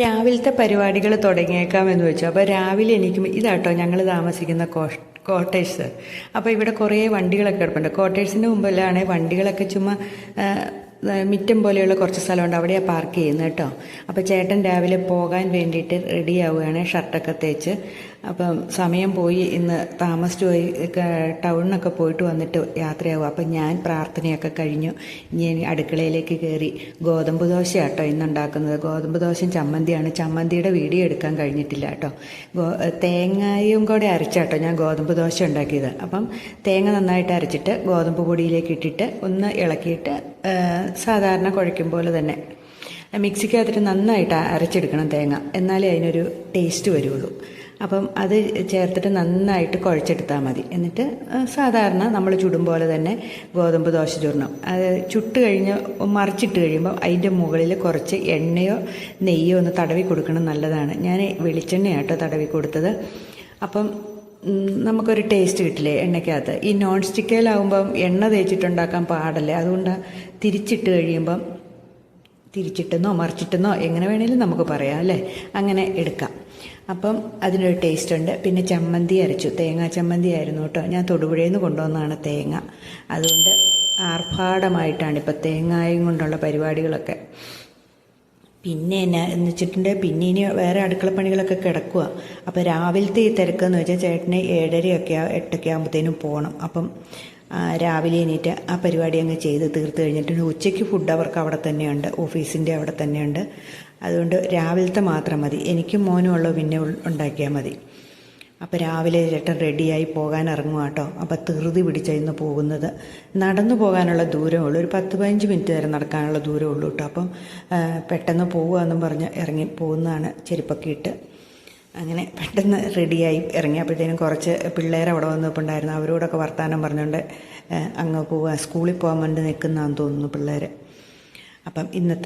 രാവിലത്തെ പരിപാടികൾ തുടങ്ങിയേക്കാമെന്ന് വെച്ചു. അപ്പോൾ രാവിലെ എനിക്ക് ഇതാട്ടോ ഞങ്ങൾ താമസിക്കുന്ന കോഷ് കോട്ടേഴ്സ്. അപ്പോൾ ഇവിടെ കുറേ വണ്ടികളൊക്കെ കിടപ്പുണ്ട്. കോട്ടേഴ്സിന്റെ മുമ്പിലാണ് വണ്ടികളൊക്കെ ചുമ്മാ മിറ്റം പോലെയുള്ള കുറച്ച് സ്ഥലമുണ്ട്. അവിടെയാണ് പാർക്ക് ചെയ്യുന്നത് കേട്ടോ. അപ്പോൾ ചേട്ടൻ രാവിലെ പോകാൻ വേണ്ടിയിട്ട് റെഡി ആവുകയാണ് ഷർട്ടൊക്കെ തേച്ച്. അപ്പം സമയം പോയി ഇന്ന് താമസിച്ചു പോയി ടൗണിനൊക്കെ പോയിട്ട് വന്നിട്ട് യാത്രയാവും. അപ്പം ഞാൻ പ്രാർത്ഥനയൊക്കെ കഴിഞ്ഞു. ഇനി അടുക്കളയിലേക്ക് കയറി ഗോതമ്പ് ദോശ കേട്ടോ ഇന്നുണ്ടാക്കുന്നത്. ഗോതമ്പ് ദോശയും ചമ്മന്തിയാണ്. ചമ്മന്തിയുടെ വീഡിയോ എടുക്കാൻ കഴിഞ്ഞിട്ടില്ല കേട്ടോ. തേങ്ങയും കൂടെ അരച്ചാട്ടോ ഞാൻ ഗോതമ്പ് ദോശ ഉണ്ടാക്കിയത്. അപ്പം തേങ്ങ നന്നായിട്ട് അരച്ചിട്ട് ഗോതമ്പ് പൊടിയിലേക്ക് ഇട്ടിട്ട് ഒന്ന് ഇളക്കിയിട്ട് സാധാരണ കുഴയ്ക്കും പോലെ തന്നെ മിക്സിക്കകത്തിട്ട് നന്നായിട്ട് അരച്ചെടുക്കണം തേങ്ങ. എന്നാലേ അതിനൊരു ടേസ്റ്റ് വരുള്ളൂ. അപ്പം അത് ചേർത്തിട്ട് നന്നായിട്ട് കുഴച്ചെടുത്താൽ മതി. എന്നിട്ട് സാധാരണ നമ്മൾ ചുടും പോലെ തന്നെ ഗോതമ്പ് ദോശ ചുടണം. അത് ചുട്ട് കഴിഞ്ഞ് മറിച്ചിട്ട് കഴിയുമ്പോൾ അതിന്റെ മുകളിൽ കുറച്ച് എണ്ണയോ നെയ്യോ ഒന്ന് തടവി കൊടുക്കണം നല്ലതാണ്. ഞാൻ വെളിച്ചെണ്ണയാട്ടോ തടവി കൊടുത്തത്. അപ്പം നമുക്കൊരു ടേസ്റ്റ് കിട്ടില്ലേ എണ്ണയ്ക്കകത്ത്? ഈ നോൺ സ്റ്റിക്കയിലാവുമ്പം എണ്ണ തേച്ചിട്ടുണ്ടാക്കാൻ പാടല്ലേ? അതുകൊണ്ട് തിരിച്ചിട്ട് കഴിയുമ്പം തിരിച്ചിട്ടെന്നോ മറിച്ചിട്ടെന്നോ എങ്ങനെ വേണേലും നമുക്ക് പറയാം അല്ലേ? അങ്ങനെ എടുക്കാം. അപ്പം അതിനൊരു ടേസ്റ്റ് ഉണ്ട്. പിന്നെ ചമ്മന്തി അരച്ചു. തേങ്ങാ ചമ്മന്തി ആയിരുന്നു കേട്ടോ. ഞാൻ തൊടുപുഴയിൽ നിന്ന് കൊണ്ടുവന്നതാണ് തേങ്ങ. അതുകൊണ്ട് ആർഭാടമായിട്ടാണ് ഇപ്പം തേങ്ങായും കൊണ്ടുള്ള പരിപാടികളൊക്കെ. പിന്നെ എന്നാ എന്ന് പിന്നെ ഇനി വേറെ അടുക്കളപ്പണികളൊക്കെ കിടക്കുക അപ്പോൾ രാവിലത്തെ ഈ തിരക്കെന്ന് വെച്ചാൽ ചേട്ടന് ഏഴരയൊക്കെ എട്ടൊക്കെ ആകുമ്പോഴത്തേനും പോകണം അപ്പം രാവിലെ എണീറ്റ് ആ പരിപാടി അങ്ങ് ചെയ്ത് തീർത്ത് കഴിഞ്ഞിട്ടുണ്ട് ഉച്ചയ്ക്ക് ഫുഡ് അവർക്ക് അവിടെ തന്നെയുണ്ട്. ഓഫീസിന്റെ അവിടെ തന്നെയുണ്ട്. അതുകൊണ്ട് രാവിലത്തെ മാത്രം മതി. എനിക്കും മോനും ഉള്ളു. പിന്നെ ഉണ്ടാക്കിയാൽ മതി. അപ്പോൾ രാവിലെ ചേട്ടൻ റെഡിയായി പോകാൻ ഇറങ്ങുക കേട്ടോ അപ്പോൾ ധൃതി പിടിച്ചായിരുന്നു പോകുന്നത്. നടന്നു പോകാനുള്ള ദൂരമേ ഉള്ളൂ. ഒരു പത്ത് പതിനഞ്ച് മിനിറ്റ് വരെ നടക്കാനുള്ള ദൂരമേ ഉള്ളൂ കേട്ടോ അപ്പം പെട്ടെന്ന് പോകുകയെന്നും പറഞ്ഞ് ഇറങ്ങി പോകുന്നതാണ് ചെരുപ്പൊക്കെ ഇട്ട്. അങ്ങനെ പെട്ടെന്ന് റെഡിയായി ഇറങ്ങിയപ്പോഴത്തേനും കുറച്ച് പിള്ളേർ അവിടെ വന്നപ്പോണ്ടായിരുന്നു. അവരോടൊക്കെ വർത്തമാനം പറഞ്ഞുകൊണ്ട് അങ്ങ് പോവുക സ്കൂളിൽ പോകാൻ വേണ്ടി നിൽക്കുന്നതാണെന്ന് തോന്നുന്നു പിള്ളേർ അപ്പം ഇന്നത്തെ